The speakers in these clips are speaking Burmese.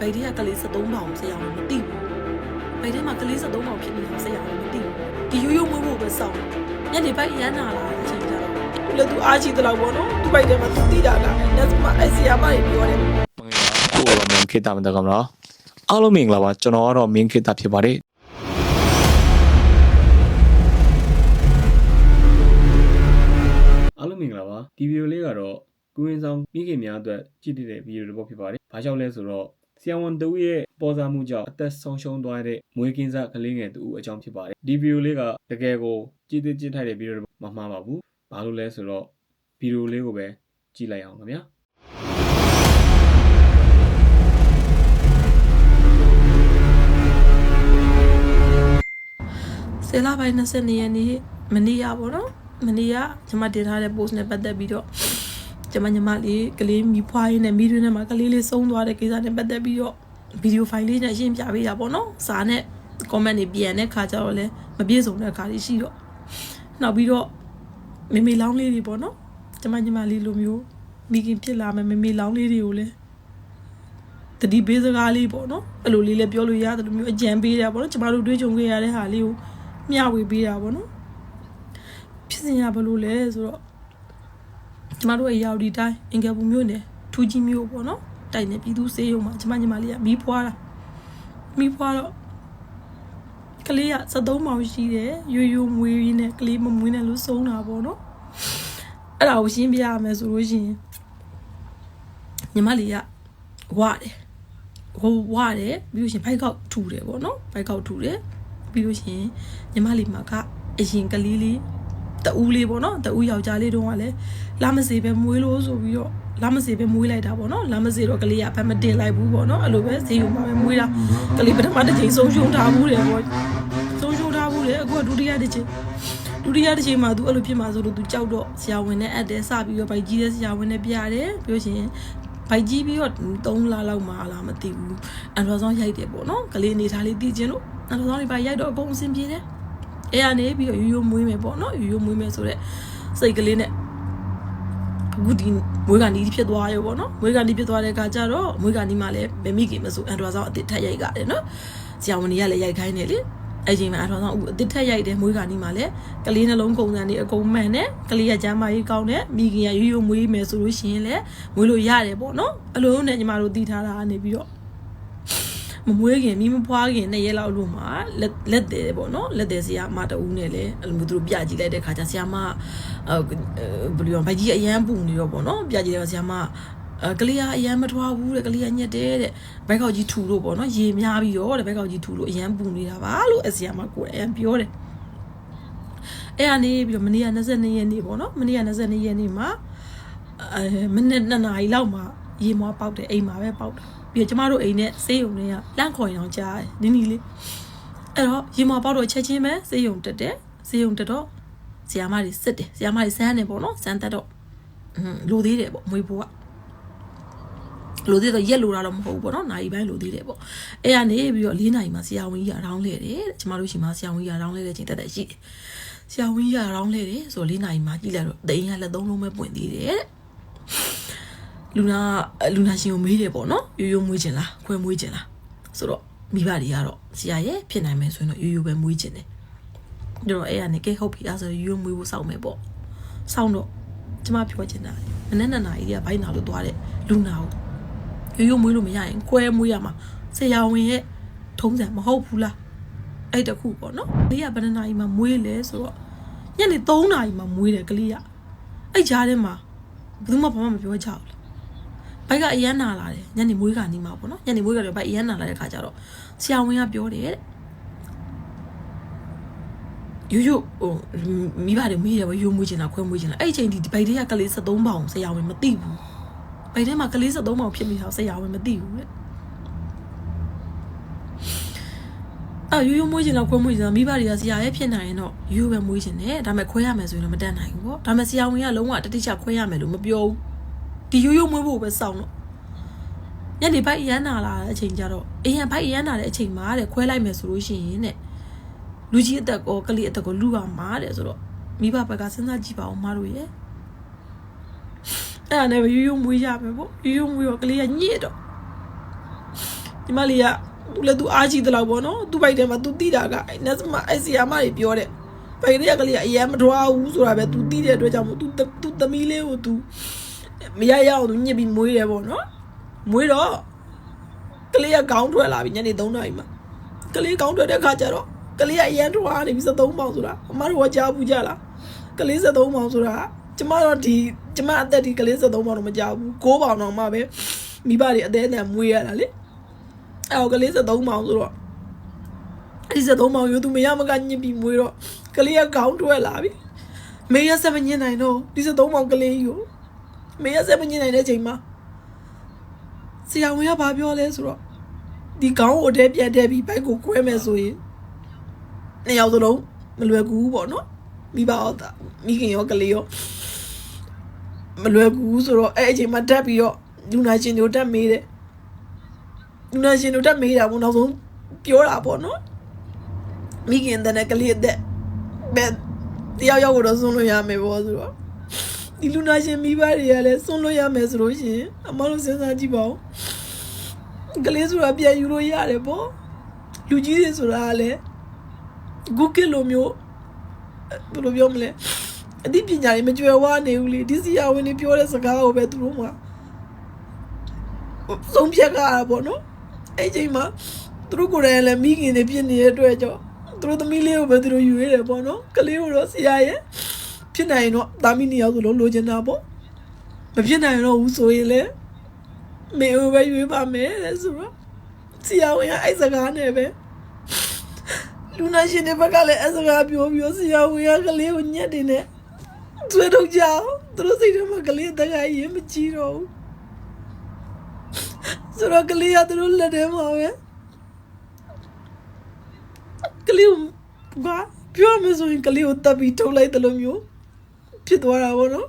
ဘိုက်ထဲကကလေး73ပေါင်ဆရာမမသိဘူးဘိုက်ထဲမှာကလေး73ပေါင်ဖြစ်နေတာဆရာမမသိဘူးဒီရိုးရိုးမွေးဖို့ပဲစောင့်ညနေပိုင်းရမ်းလာလာအချိန်ကြတော့လည်းသူအားရှိသလောက်ပေါ့နော်သူဘိုက်ထဲမှာသူသိတာလားလက်စမအဲ့ဆရာမတွေပြောတယ်မင်္ဂလာကိုရောမင်းခေတ္တမတကမလားအားလုံးမင်္ဂလာပါကျွန်တော်ကတော့မင်းခေတ္တဖြစ်ပါတယ်အားလုံးမင်္ဂလာပါဒီဗီဒီယိုလေးကတော့ကိုရင်ဆောင်မိခင်များအတွက်ကြည့်တဲ့ဗီဒီယိုတစ်ပုဒ်ဖြစ်ပါတယ်ဘာကြောင့်လဲဆိုတော့ ဆီယံဝန်တူရဲ့ပေါ်စားမှုကြောင့်အသက်ဆုံးရှုံးသွားတဲ့မွေးကင်းစားကလေးငယ်တူအကြောင်းဖြစ်ပါတယ်ဒီဗီဒီယိုလေးကတကယ်ကိုကြည့်တဲ့ကြည့်ထိုက်တဲ့ဗီဒီယိုမမှားပါဘူးဘာလို့လဲဆိုတော့ဗီဒီယိုလေးကိုပဲကြည့်လိုက်အောင်ခင်ဗျာဆယ်လပိုင်း22ရက်နေ့မနေ့ရပေါ့နော်မနေ့ကကျွန်မတင်ထားတဲ့ post နဲ့ပတ်သက်ပြီးတော့ ကျွန်မညီမလေးကလေးမိဖွားရင်းနဲ့မိတွင်းထဲမှာကလေးလေးဆုံးသွားတဲ့ကိစ္စနဲ့ပတ်သက်ပြီးတော့ဗီဒီယိုဖိုင်လေးနဲ့ရှင်းပြပေးတာပေါ့နော်စာနဲ့ comment တွေပြန်တဲ့ခါကျတော့လည်းမပြည့်စုံတဲ့ခါလေးရှိတော့နောက်ပြီးတော့မေမေလောင်းလေးတွေပေါ့နော်ကျွန်မညီမလေးလိုမျိုးမိခင်ဖြစ်လာမယ်မေမေလောင်းလေးတွေကိုလည်းတတိပေးစကားလေးပေါ့နော်အဲ့လိုလေးလည်းပြောလို့ရတယ်လို့မျိုးအကြံပေးတာပေါ့နော်ကျမတို့တွေးကြုံခဲ့ရတဲ့ဟာလေးကိုမျှဝေပေးတာပေါ့နော်ဖြစ်စဉ်ရဘလို့လဲဆိုတော့ ကျမတို့ရဲ့ရောက်ဒီတိုင်းအင်္ဂါဘူးမျိုးနဲ့ထူးကြီးမျိုးပေါ့နော်တိုက်နေပြည်သူစေးရုံမှာကျမညီမလေးကမီးဖွားတာမီးဖွားတော့ကလေးက73မောင်ရှိတယ်ရွရွမွေးရင်းနဲ့ကလေးမမွေးနဲ့လို့ဆုံးတာပေါ့နော်အဲ့ဒါကိုရှင်းပြရမယ်ဆိုလို့ရှိရင်ညီမလေးကဝတယ်ဟိုဝတယ်ပြီးလို့ရှရင်ဘိုက်ကောက်ထူတယ်ပေါ့နော်ဘိုက်ကောက်ထူတယ်ပြီးလို့ရှရင်ညီမလေးမှာကအရင်ကလေးလေး တဦးလေးပေါ့နော်တဦးယောက်ျားလေးတုန်းကလည်းလာမစေပဲမွေးလို့ဆိုပြီးတော့လာမစေပဲမွေးလိုက်တာပေါ့နော်လာမစေတော့ကလေးကဘယ်မတင်လိုက်ဘူးပေါ့နော်အဲ့လိုပဲဈေးရုံမှာပဲမွေးတာကလေးပထမတစ်ချိန်ဆုံးရှုံးထားဘူးတယ်ပေါ့ဆုံးရှုံးထားဘူးတယ်အခုကဒုတိယတစ်ချိန်ဒုတိယတစ်ချိန်မှာ तू အဲ့လိုဖြစ်မှာဆိုလို့ तू ကြောက်တော့ဆရာဝန်နဲ့အပ်တယ်စပြီးတော့ဗိုက်ကြီးတဲ့ဆရာဝန်နဲ့ပြရတယ်ပြီးလို့ရှရင်ဘိုက်ကြီးပြီးတော့3လလောက်မှလားမသိဘူးအန်ဒရောဆောင်ရိုက်တယ်ပေါ့နော်ကလေးအနေထားလေးသိချင်းလို့အန်ဒရောဆောင်တွေပါရိုက်တော့အကုန်အဆင်ပြေတယ် အဲကနေပြီးတော့ရိုးရိုးမွေးမယ်ပေါ့နော်ရိုးရိုးမွေးမယ်ဆိုတော့စိတ်ကလေးနဲ့အခုဒီမွေးကနေဖြစ်သွားရောပေါ့နော်မွေးကနေဖြစ်သွားတဲ့အခါကျတော့မွေးကနေမှလည်းမမိခင်မဆိုအန်ဒရောဆောင်အစ်စ်ထက်ရိုက်ကြတယ်နော်ဆရာဝန်ကြီးကလည်းရိုက်ခိုင်းတယ်လေအဲ့ချိန်မှာအထောင်ဆောင်အခုအစ်စ်ထက်ရိုက်တယ်မွေးကနေမှလည်းကလေးနှလုံးကုန်စံတွေအကုန်မှန်တယ်ကလေးကကျမ်းမာရေးကောင်းတယ်မိခင်ကရိုးရိုးမွေးမယ်ဆိုလို့ရှိရင်လည်းမွေးလို့ရတယ်ပေါ့နော်အလုံးနဲ့ညီမတို့တည်ထားတာကနေပြီးတော့ မမွေးခင်မိမဖွားခင်နဲ့ရဲလောက်လို့မှာလက်လက်တယ်ပေါ့နော်လက်တယ်ဆရာမတူးနဲ့လည်းအဲ့လိုမျိုးသူတို့ပြကြည့်လိုက်တဲ့ခါကျဆရာမအဲဘယ်လိုဘိုက်ကြီးအရန်ပူနေတော့ပေါ့နော်ပြကြည့်တယ်ဆရာမအဲကလေးကအရန်မထွားဘူးတဲ့ကလေးကညက်တယ်တဲ့ဘိုက်ကောက်ကြီးထူလို့ပေါ့နော်ရေများပြီးတော့တဲ့ဘိုက်ကောက်ကြီးထူလို့အရန်ပူနေတာပါလို့အဆရာမကိုယ်အရန်ပြောတယ်အဲ့ကနေပြီးတော့မနေ့က22ရက်နေ့ပေါ့နော်မနေ့က22ရက်နေ့မှာအဲမနေ့2နာရီလောက်မှာရေမွားပေါက်တယ်အိမ်မှာပဲပေါက်တယ် ပြီးတော့ကျမတို့အိမ်နဲ့ဆေးရုံတွေကလန့်ခေါ်ရင်အောင်ကြားတယ်နင်းနီလေးအဲ့တော့ရေမွားပေါက်တော့ချက်ချင်းပဲဆေးရုံတက်တယ်ဆေးရုံတက်တော့ဆရာမတွေစစ်တယ်ဆရာမတွေစမ်းတယ်ပေါ့နော်စမ်းတက်တော့อืมလိုသေးတယ်ပေါ့မွေးဖို့ကလိုသေးတော့ရက်လိုတာတော့မဟုတ်ဘူးပေါ့နော်နိုင်ပိုင်းလိုသေးတယ်ပေါ့အဲ့ကနေပြီးတော့၄နိုင်မှာဆရာဝန်ကြီးကရောင်းလဲတယ်တဲ့ကျမတို့ရှိမှာဆရာဝန်ကြီးကရောင်းလဲတဲ့ချိန်တက်တက်ရှိတယ်ဆရာဝန်ကြီးကရောင်းလဲတယ်ဆိုတော့၄နိုင်မှာကြည့်လိုက်တော့တိန်ကလက်သုံးလုံးပဲပွင့်သေးတယ်တဲ့ လူနာလူနာရှင်ကိုမေးတယ်ပေါ့နော်ရိုးရိုးမွေးချင်လားခွဲမွေးချင်လားဆိုတော့မိဘတွေကတော့ဆရာရဲ့ဖြစ်နိုင်မယ်ဆိုရင်တော့ရိုးရိုးပဲမွေးချင်တယ်တော့အဲ့ကနေကဲဟုတ်ပြီအဲ့ဆိုရိုးရိုးမွေးဖို့စောင့်မယ်ပေါ့စောင့်တော့ကျမပြောချင်တာမနေ့နှစ်နာရီကဘိုင်းနာလို့သွားတဲ့လူနာကိုရိုးရိုးမွေးလို့မရရင်ခွဲမွေးရမှာဆရာဝန်ရဲ့ထုံးစံမဟုတ်ဘူးလားအဲ့တခုပေါ့နော်လေးကဘယ်နှစ်နာရီမှမွေးလဲဆိုတော့ညနေ3နာရီမှမွေးတယ်ကလေးကအဲ့ကြားထဲမှာဘယ်သူမှဘာမှမပြောကြဘူး ဘိုက်ကအရန်နာလာတယ်ညနေမွေးကနီးမှာပေါ့နော်ညနေမွေးကတော့ဘိုက်အရန်နာလာတဲ့ခါကျတော့ဆရာဝန်ကပြောတယ်တဲ့ယူယူဟိုမိဘတွေမေးတယ်ပေါ့ယူမွေးချင်တာခွဲမွေးချင်တာအဲ့ချိန်ဒီဘိုက်တွေကကလေး73ပေါင်ဆရာဝန်မသိဘူးဘိုက်ထဲမှာကလေး73ပေါင်ဖြစ်နေတာဆရာဝန်မသိဘူးတဲ့အာယူယူမွေးချင်တော့ခွဲမွေးချင်တာမိဘတွေကဆရာရဲ့ဖြစ်နိုင်ရင်တော့ယူပဲမွေးချင်တယ်ဒါပေမဲ့ခွဲရမယ်ဆိုရင်တော့မတတ်နိုင်ဘူးပေါ့ဒါပေမဲ့ဆရာဝန်ကလုံးဝတတိချခွဲရမယ်လို့မပြောဘူး ဒီယူယူမွေးဖို့ပဲစောင့်တော့ညနေဘိုက်ရမ်းနာလာတဲ့အချိန်ကျတော့အေးရန်ဘိုက်ရမ်းနာတဲ့အချိန်မှာတဲ့ခွဲလိုက်မယ်ဆိုလို့ရှိရင်တဲ့လူကြီးအသက်ကောကလေးအသက်ကောလူကမှာတဲ့ဆိုတော့မိဘဘက်ကစဉ်းစားကြည့်ပါဦးမတို့ရဲ့အဲ့ဒါနဲ့ပဲယူယူမွေးရမယ်ပေါ့ယူယူမွေးတော့ကလေးကညစ်တော့ညီမလေးကသူလည်းသူအားကြီးတယ်လို့ပေါ့နော်သူ့ဘိုက်ထဲမှာသူတိတာကအဲ့နက်စမအဲ့ဆီယာမတွေပြောတဲ့ဘိုက်ကလေးကလေးကအရင်မထွားဘူးဆိုတာပဲသူတိတဲ့အတွက်ကြောင့်မို့သူသူသမီးလေးကိုသူ မရရအောင်သူညစ်ပြီးမွေးတယ်ပေါ့နော်မွေးတော့ကလေးကခေါင်းထွက်လာပြီညနေ3နာရီမှာကလေးခေါင်းထွက်တဲ့ခါကျတော့ကလေးကအရင်ထွားနေပြီ73ပေါင်ဆိုတာအမတို့ကကြားဘူးကြလားကလေး73ပေါင်ဆိုတာကျမတို့ဒီကျမအသက်ဒီကလေး73ပေါင်တော့မကြောက်ဘူး9ပေါင်တော့မှပဲမိဘတွေအသေးအတန်မွေးရတာလေအဲ့တော့ကလေး73မောင်ဆိုတော့အဲ့ဒီ73မောင်ယူသူမရမကညစ်ပြီးမွေးတော့ကလေးကခေါင်းထွက်လာပြီမေရဆက်မညစ်နိုင်တော့ဒီ73မောင်ကလေးယူ မေရဆက်မညစ်နိုင်တဲ့ချိန်မှာဆရာဝန်ကဘာပြောလဲဆိုတော့ဒီခေါင်းကိုအတဲပြန်တဲပြီးဘိုက်ကိုကွဲမယ်ဆိုရင်နှစ်ယောက်စလုံးမလွယ်ကူဘူးပေါ့နော်မိဘရောတာမိခင်ရောကလေးရောမလွယ်ကူဘူးဆိုတော့အဲ့အချိန်မှာတက်ပြီးတော့လူနာရှင်တို့တက်မေးတယ်လူနာရှင်တို့တက်မေးတာပေါ့နောက်ဆုံးပြောတာပေါ့နော်မိခင်တဲ့နဲ့ကလေးတဲ့ဘယ်တယောက်ယောက်ကိုတော့ဆွန်းလို့ရမယ်ပေါ့ဆိုတော့ ဒီလူနာရှင်မိဘတွေကလည်းဆွန်းလို့ရမယ်ဆိုလို့ရှိရင်အမတို့စဉ်းစားကြည့်ပါဦးကလေးဆိုတာပြန်ယူလို့ရတယ်ပေါ့လူကြီးတွေဆိုတာကလည်းဂုကစ်လိုမျိုးဘယ်လိုပြောမလဲအသိပညာတွေမကြွယ်ဝနေဘူးလေဒီစီယာဝင်တွေပြောတဲ့စကားကိုပဲသူတို့မှဆုံးဖြတ်ကြရတာပေါ့နော်အဲ့ချိန်မှာသူတို့ကိုယ်တိုင်လည်းမိခင်တွေဖြစ်နေတဲ့အတွက်ကြောင့်သူတို့သမီးလေးကိုပဲသူတို့ယူရတယ်ပေါ့နော်ကလေးကိုတော့ဆရာရဲ့ ဖြစ်နိုင်ရင်တော့တာမီနှစ်ယောက်ဆိုလို့လိုချင်တာပေါ့မဖြစ်နိုင်တော့ဘူးဆိုရင်လည်းမေကိုပဲယူပါမယ်တဲ့ဆိုတော့ဆရာဝန်ကအဲ့စကားနဲ့ပဲလူနာရှင်တွေဘက်ကလည်းအဲ့စကားပြောပြီးတော့ဆရာဝန်ကကလေးကိုညက်တင်နဲ့သွေးထုတ်ကြအောင်သူတို့စိတ်ထဲမှာကလေးတက်ကရင်မကြည့်တော့ဘူးဆိုတော့ကလေးကသူတို့လက်ထဲမှာပဲကလေးကိုကပြောရမယ်ဆိုရင်ကလေးကိုတပ်ပြီးထုတ်လိုက်တယ်လို့မျိုး ဖြစ်သွားတာပေါ့နော်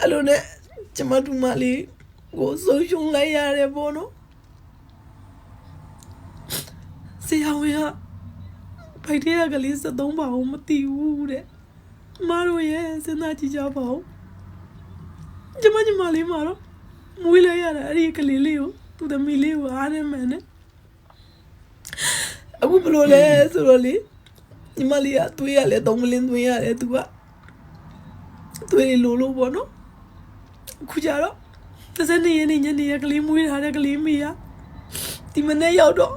အဲ့လိုနဲ့ကျမတို့မလေးကိုဆုံးရှုံးလိုက်ရတယ်ပေါ့နော်ဆရာဝန်ကဘိုက်ထဲကကလေး73ပါအောင်မသိဘူးတဲ့မတို့ရဲ့စဉ်းစားကြည့်ကြပါဦးကျမညီမလေးမှာတော့မွေးလိုက်ရတာအဲ့ဒီကလေးလေးကိုသူသမီးလေးကိုအားရမှန်နဲ့အခုဘယ်လိုလဲဆိုတော့လေညီမလေးကသွေးရလဲသုံးမလင်းသွေးရတယ်သူက သွေးလိုလိုပေါ့နော်အခုကြတော့တစ်စက်နေရနေညနေရကလေးမွေးထားတဲ့ကလေးမေးရဒီမနေ့ရောက်တော့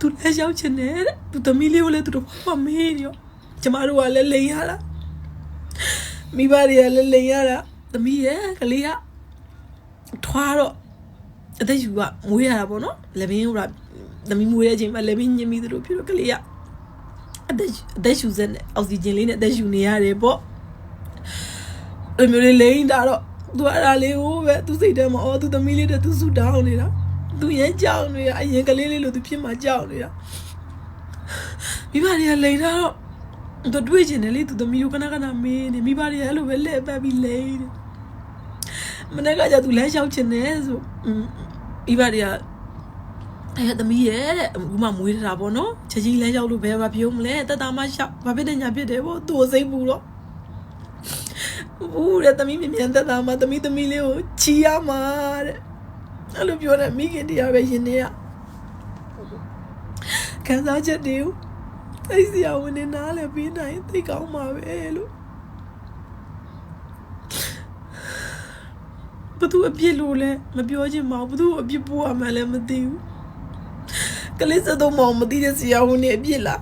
သူလည်းရောက်ချင်တယ်တဲ့သူသမီးလေးကိုလည်းသူတို့ဘာမေးနေရောကျမတို့ကလည်းလိန်ရတာမိဘတွေကလည်းလိန်ရတာသမီးရဲ့ကလေးကထွားတော့အသက်ယူကမွေးရတာပေါ့နော်လက်ဘင်းဟိုကသမီးမွေးတဲ့အချိန်မှာလက်ဘင်းညင်ပြီးသလိုဖြစ်တော့ကလေးကအသက်အသက်ယူစက်နဲ့အောက်ဆီဂျင်လေးနဲ့အသက်ယူနေရတယ်ပေါ့အဲ့ လိုမျိုးလေးလိမ့်တာတော့သူအဲ့ဒါလေးကိုပဲသူစိတ်ထဲမှာအော်သူသမီးလေးတဲ့သူဆူတောင်းနေတာသူရင်ကြောက်နေတာအရင်ကလေးလေးလို့သူဖြစ်မှကြောက်နေတာမိဘတွေကလိန်တာတော့သူတွေးချင်တယ်လေသူသမီးကိုခဏခဏမေးနေမိဘတွေကအဲ့လိုပဲလှည့်ပတ်ပြီးလိန်နေမနေ့ကကြသူလမ်းလျှောက်ချင်တယ်ဆိုอืมဤပါတွေကအဲသမီးရဲ့တဲ့အခုမှမွေးထားတာပေါ့နော်ချက်ချင်းလမ်းလျှောက်လို့ဘယ်မှာပြုံးမလဲတက်တာမလျှောက်ဘာဖြစ်တဲ့ညာဖြစ်တယ်ပေါ့သူ့ကိုစိတ်ပူတော့ ဘူးတဲ့သမီးမြင်မြန်တက်တာမှသမီးသမီးလေးကိုချီရမှာတဲ့အဲ့လိုပြောတဲ့မိခင်တရားပဲရှင်နေရခံစားချက်တွေကိုအဲ့ဒီဆရာဝန်နေနားလည်းပြီးနိုင်သိကောင်းမှာပဲလို့ဘသူအပြစ်လို့လဲမပြောချင်ပါဘူးဘသူအပြစ်ပို့ရမှန်းလည်းမသိဘူးကလေးစတော့မောင်မသိတဲ့ဆရာဝန်နဲ့အပြစ်လား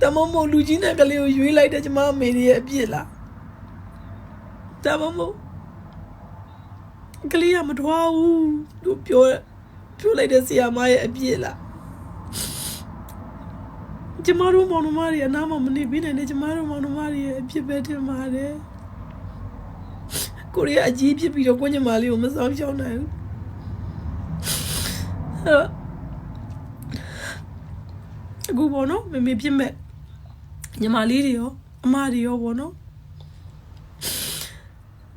တမမို့လူကြီးနဲ့ကလေးကိုရွေးလိုက်တဲ့ကျမအမေရဲ့အပြစ်လား တမမို့ကလေးကမထွားဘူးသူပြောပြောလိုက်တဲ့ဆရာမရဲ့အပြစ်လားကျမတို့မောင်နှမတွေအနားမှာမနေပေးနိုင်တဲ့ကျမတို့မောင်နှမတွေရဲ့အပြစ်ပဲထင်ပါတယ်ကိုရီးယားအကြီးဖြစ်ပြီးတော့ကိုညမလေးကိုမဆောင်ရှောင်းနိုင်ဘူးအဲ့တော့အခုပေါ့နော်မမေဖြစ်မဲ့ညမလေးတွေရောအမတွေရောပေါ့နော်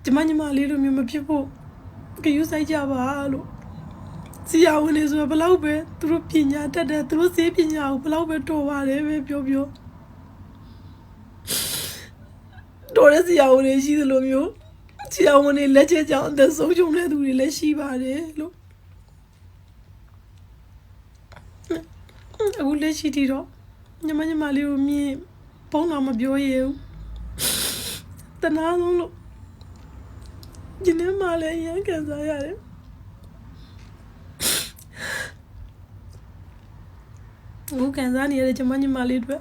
ကျမညမလေးလိုမျိုးမဖြစ်ဖို့ကြယူဆိုင်ကြပါလို့စီယာဝင်နေဆိုတော့ဘယ်လောက်ပဲသူတို့ပညာတတ်တယ်သူတို့စေးပညာကိုဘယ်လောက်ပဲတော်ပါတယ်ပဲပြောပြောတော်တဲ့စီယာဝင်နေရှိသလိုမျိုးဆရာဝန်တွေလက်ချက်ကြောင့်အသက်ဆုံးရှုံးတဲ့သူတွေလည်းရှိပါတယ်လို့အခုလက်ရှိထိတော့ညီမညီမလေးကိုမြင်ပုံတော့မပြောရဘူးတနာဆုံးလို့ ဒီနေ့မှလည်းအရန်ကန်စားရတယ်အခုကန်စားနေရတဲ့ညီမညီမလေးတွေ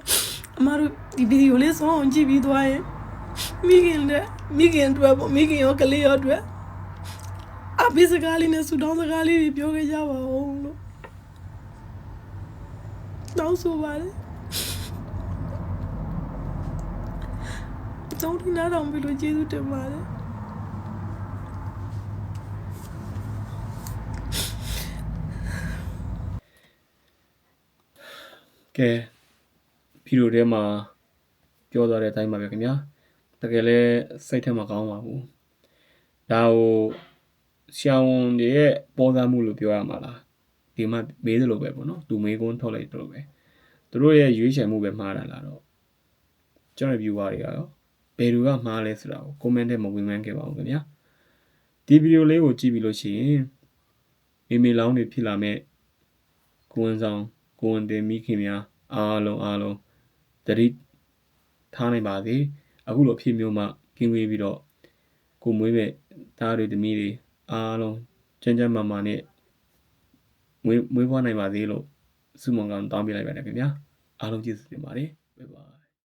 အမတို့ဒီဗီဒီယိုလေးဆုံးအောင်ကြည့်ပြီးသွားရင်မိခင်တဲ့မိခင်တွေပေါ့မိခင်ရောကလေးရောတွေအပိစကားလေးနဲ့ဆူတောင်းစကားလေးတွေပြောခဲ့ကြပါဦးလို့တောင်းဆိုပါတယ်တောင်းဒီနာတော့ဘယ်လိုကျေးဇူးတင်ပါတယ် ကဲဗီဒီယိုထဲမှာပြောသွားတဲ့အတိုင်းပါပဲခင်ဗျာတကယ်လဲစိတ်ထဲမှာကောင်းပါဘူးဒါကိုဆရာဝန်တွေရဲ့ပေါ်စားမှုလို့ပြောရမှာလားဒီမှာမေးသလိုပဲပေါ့နော်သူမေးခွန်းထုတ်လိုက်သလိုပဲသူတို့ရဲ့ရွေးချယ်မှုပဲမှားတာလားတော့ကျွန်တော် viewer တွေကတော့ဘယ်သူကမှားလဲဆိုတာကို comment ထဲမှာဝင်မှန်းခဲ့ပါဦးခင်ဗျာဒီဗီဒီယိုလေးကိုကြည့်ပြီးလို့ရှိရင်မေမေလောင်းတွေဖြစ်လာမဲ့ကိုဝန်ဆောင် ကိုဝန်တင်မိခင်များအားလုံးအားလုံးတတိထားနိုင်ပါစေအခုလိုဖြစ်မျိုးမှကင်းဝေးပြီးတော့ကိုမွေးမဲ့သားတွေတမီးတွေအားလုံးကျန်းကျန်းမာမာနဲ့မွေးမွေးဖွားနိုင်ပါစေလို့ဆုမွန်ကောင်းတောင်းပေးလိုက်ပါတယ်ခင်ဗျာအားလုံးကျေးဇူးတင်ပါတယ်ဘိုင်ဘိုင်